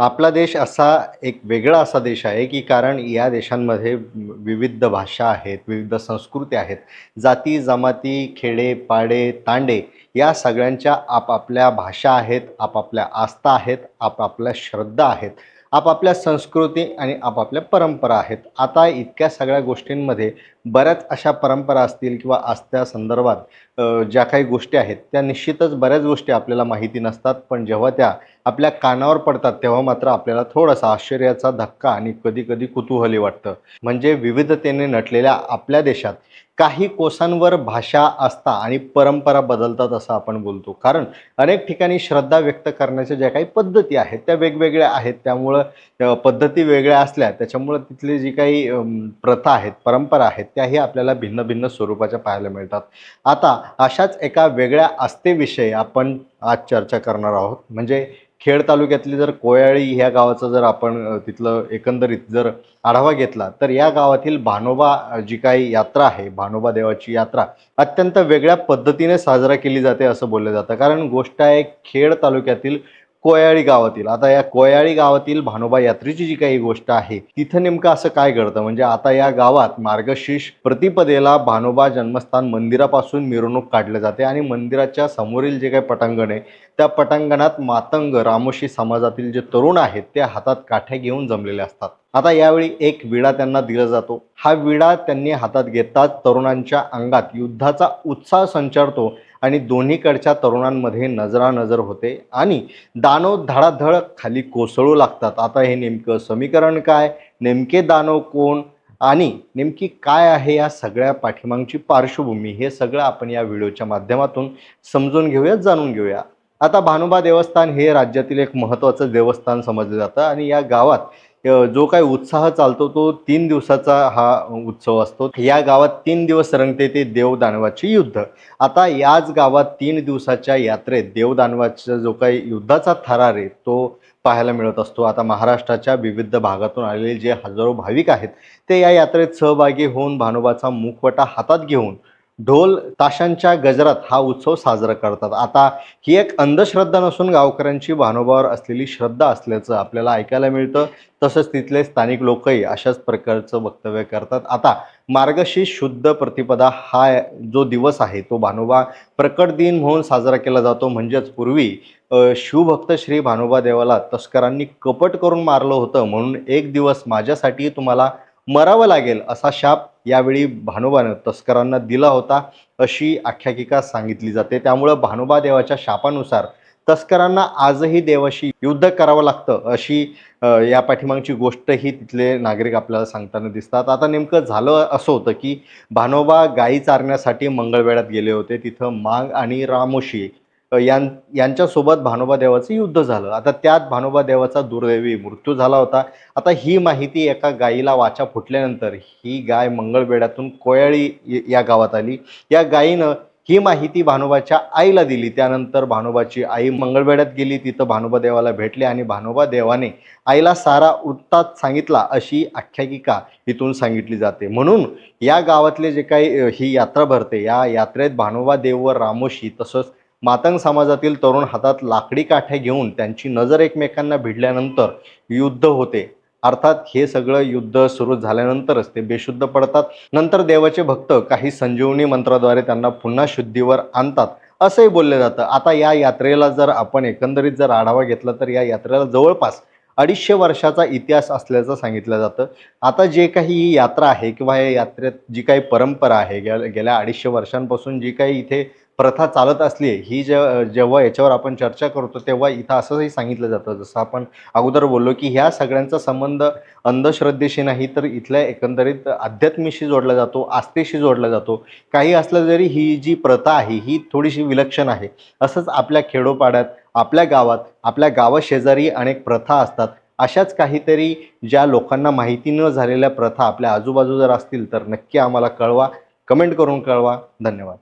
आपला देश असा एक वेगळा असा देश आहे की कारण या देशांमध्ये विविध भाषा आहेत विविध संस्कृती आहेत. जाती जमाती खेडे पाडे तांडे या सगळ्यांच्या आपापल्या भाषा आहेत आपापल्या आस्था आहेत आपापल्या श्रद्धा आहेत आपापल्या संस्कृती आणि आपापल्या परंपरा आहेत. आता इतक्या सगळ्या गोष्टींमध्ये बऱ्याच अशा परंपरा असतील किंवा आस्था संदर्भात ज्या काही गोष्टी आहेत त्या निश्चितच बऱ्याच गोष्टी आपल्याला माहिती नसतात. पण जेव्हा त्या आपल्या कानावर पडतात तेव्हा मात्र आपल्याला थोडासा आश्चर्याचा धक्का आणि कधी कधी कुतूहली वाटतं. म्हणजे विविधतेने नटलेल्या आपल्या देशात काही कोसांवर भाषा असता आणि परंपरा बदलतात असं आपण बोलतो. कारण अनेक ठिकाणी श्रद्धा व्यक्त करण्याच्या ज्या काही पद्धती आहेत त्या वेगवेगळ्या आहेत. त्यामुळं पद्धती वेगळ्या असल्या त्याच्यामुळं तिथली जी काही प्रथा आहेत परंपरा आहेत त्याही आपल्याला भिन्न भिन्न स्वरूपाच्या पाहायला मिळतात. आता अशाच एका वेगळ्या आस्थेविषयी आपण आज चर्चा करणार आहोत. म्हणजे खेड तालुक्यातली जर कोयाळी ह्या गावाचं जर आपण तिथलं एकंदरीत जर आढावा घेतला तर या गावातील भानोबा जी काही यात्रा आहे भानोबा देवाची यात्रा अत्यंत वेगळ्या पद्धतीने साजरा केली जाते असं बोललं जातं. कारण गोष्ट आहे खेड तालुक्यातील कोयाळी गावातील. आता या कोयाळी गावातील भानोबा यात्रेची जी काही गोष्ट आहे तिथं नेमकं असं काय घडतं? म्हणजे आता या गावात मार्गशीर्ष प्रतिपदेला भानोबा जन्मस्थान मंदिरापासून मिरवणूक काढली जाते आणि मंदिराच्या समोरील जे काही पटांगण आहे त्या पटांगणात मातंग रामोशी समाजातील जे तरुण आहेत ते हातात काठ्या घेऊन जमलेले असतात. आता यावेळी एक विडा त्यांना दिला जातो. हा विडा त्यांनी हातात घेताच तरुणांच्या अंगात युद्धाचा उत्साह संचारतो आणि दोन्हीकडच्या तरुणांमध्ये नजरानजर होते आणि दानव धडाधड खाली कोसळू लागतात. आता हे नेमकं समीकरण काय? नेमके दानव कोण? आणि नेमकी काय आहे या सगळ्या पाठीमागची पार्श्वभूमी? हे सगळं आपण या व्हिडिओच्या माध्यमातून समजून घेऊया जाणून घेऊया. आता भानुबा देवस्थान हे राज्यातील एक महत्त्वाचं देवस्थान समजलं जातं आणि या गावात जो काही उत्साह चालतो तो तीन दिवसाचा हा उत्सव असतो. या गावात तीन दिवस रंगते ते देवदानवाचे युद्ध. आता याच गावात तीन दिवसाच्या यात्रेत देवदानवाचा जो काही युद्धाचा थरार आहे तो पाहायला मिळत असतो. आता महाराष्ट्राच्या विविध भागातून आलेले जे हजारो भाविक आहेत ते या यात्रेत सहभागी होऊन भानोबाचा मुखवटा हातात घेऊन ढोल ताशांच्या गजरात हा उत्सव साजरा करतात. आता ही एक अंधश्रद्धा नसून गावकऱ्यांची भानोबावर असलेली श्रद्धा असल्याचं आपल्याला ऐकायला मिळतं. तसंच तिथले स्थानिक लोकही अशाच प्रकारचं वक्तव्य करतात. आता मार्गशीर्ष शुद्ध प्रतिपदा हा जो दिवस आहे तो भानोबा प्रकट दिन म्हणून साजरा केला जातो. म्हणजेच पूर्वी शिवभक्त श्री भानोबा देवाला तस्करांनी कपट करून मारलं होतं. म्हणून एक दिवस माझ्यासाठी तुम्हाला मरावं लागेल असा शाप यावेळी भानोबानं तस्करांना दिला होता अशी आख्यायिका सांगितली जाते. त्यामुळं भानोबा देवाच्या शापानुसार तस्करांना आजही देवाशी युद्ध करावं लागतं अशी या पाठीमागची गोष्टही तिथले नागरिक आपल्याला सांगताना दिसतात. आता नेमकं झालं असं होतं की भानोबा गायी चारण्यासाठी मंगळवेढ्यात गेले होते. तिथं मांग आणि रामोशी यां यांच्यासोबत भानोबा देवाचं युद्ध झालं. आता त्यात भानोबा देवाचा दुर्दैवी मृत्यू झाला होता. आता ही माहिती एका गायीला वाचा फुटल्यानंतर ही गाय मंगळवेड्यातून कोयाळी या गावात आली. या गायीनं ही माहिती भानोबाच्या आईला दिली. त्यानंतर भानोबाची आई मंगळवेड्यात गेली. तिथं भानोबा देवाला भेटले आणि भानोबा देवाने आईला सारा उत्तात सांगितला अशी आख्यायिका इथून सांगितली जाते. म्हणून या गावातले जे काही ही यात्रा भरते या यात्रेत भानोबा देव व रामोशी तसंच मातंग समाजातील तरुण हातात लाकडी काठ्या घेऊन त्यांची नजर एकमेकांना भिडल्यानंतर युद्ध होते. अर्थात हे सगळं युद्ध सुरू झाल्यानंतरच ते बेशुद्ध पडतात. नंतर देवाचे भक्त काही संजीवनी मंत्राद्वारे त्यांना पुन्हा शुद्धीवर आणतात. असंही बोललं जातं. आता या यात्रेला जर आपण एकंदरीत जर आढावा घेतला तर या यात्रेला जवळपास अडीचशे वर्षाचा इतिहास असल्याचं सांगितलं जातं. आता जे काही ही यात्रा आहे किंवा या यात्रेत जी काही परंपरा आहे गेल्या गेल्या अडीचशे वर्षांपासून जी काही इथे प्रथा चालत असली ही जे जेव्हा याच्यावर आपण चर्चा करतो तेव्हा इथं असंही सांगितलं जातं. जसं आपण अगोदर बोललो की ह्या सगळ्यांचा संबंध अंधश्रद्धेशी नाही तर इथल्या एकंदरीत अध्यात्मीशी जोडला जातो आस्थेशी जोडला जातो. काही असलं जरी ही जी प्रथा आहे ही थोडीशी विलक्षण आहे. असंच आपल्या खेडोपाड्यात आपल्या गावात आपल्या गावाशेजारी अनेक प्रथा असतात. अशाच काहीतरी ज्या लोकांना माहिती न झालेल्या प्रथा आपल्या आजूबाजू जर असतील तर नक्की आम्हाला कळवा. कमेंट करून कळवा. धन्यवाद.